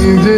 you do.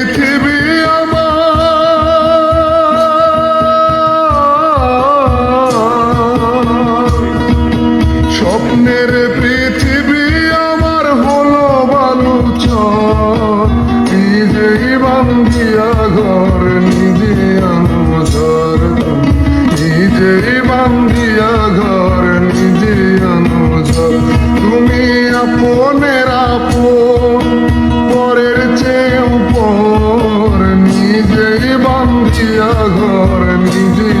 বান্ধিয়া ঘর নিজে অনুঝর নিজেই বান্ধিয়া ঘর নিজে অনুঝর তুমি আপনের আপন, পরের নিজেই বান্ধিয়া ঘর নিজে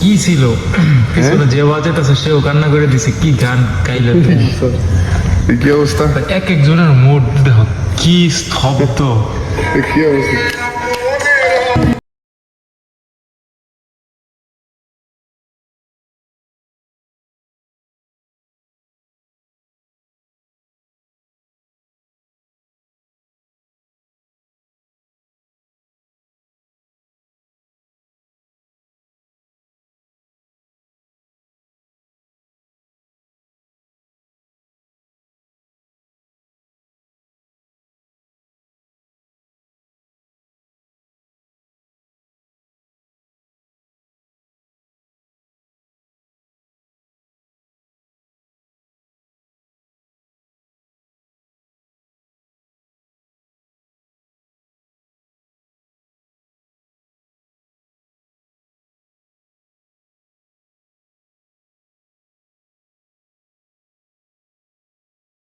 কি ছিল? পিছনে যে বাজেটাছে সেও কান্না করে দিছে কি গান গাইলে কি অবস্থা? এক একজনের মুড দেখো কি স্তব্ধ। কি অবস্থা?